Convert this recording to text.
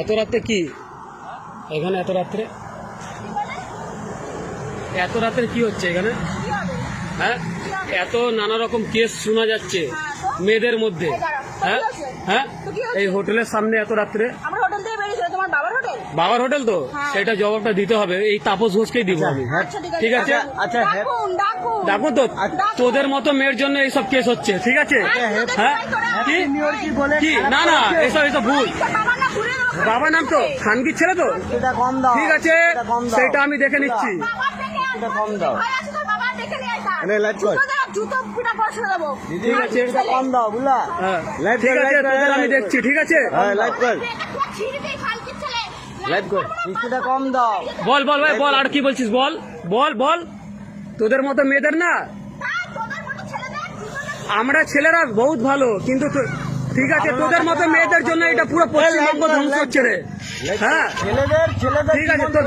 এত রাতে কি? এখানে এত রাত্রে? এত রাত্রে কি হচ্ছে এখানে? হ্যাঁ? এত নানা রকম কেস শোনা যাচ্ছে মেয়েদের মধ্যে। হ্যাঁ? হ্যাঁ? এই হোটেলের সামনে এত রাত্রে? আমরা হোটেল থেকে বেরিয়েছিল তোমার বাবার হোটেল? তো? হ্যাঁ। সেটা জবাবটা দিতে হবে। এই তাপস ঘোষকেই দিব আমি। আচ্ছা ঠিক আছে আচ্ছা, হ্যাঁ। ডাকুন ডাকুন। দেখো তো। তোদের মতো মেয়ের জন্য এইসব কেস হচ্ছে ঠিক আছে? আচ্ছা, হ্যাঁ। কি? না না এসব এসব ভুল। বাবার নাম তো? খানগির ছেলে তো? কম দাও। ঠিক আছে সেটা আমি দেখে নিচ্ছি। কম দাও। ঠিক আছে, কম দাও। বুঝলা? হ্যাঁ। ঠিক আছে লাইট কর, তোদের আমি দেখছি ঠিক আছে? হ্যাঁ কর। কর। কম দাও। বল বল ভাই বল আর কি বলছিস বল? বল বল। তোদের মতো মেয়েদের না। আমরা ছেলেরা বহুত ভালো কিন্তু তো- ঠিক আছে তোদের মতো মেয়েদের জন্য এটা পুরো পশ্চিমবঙ্গ ধ্বংস হচ্ছে রে। হ্যাঁ। ছেলেদের ছেলেদের ঠিক আছে তোর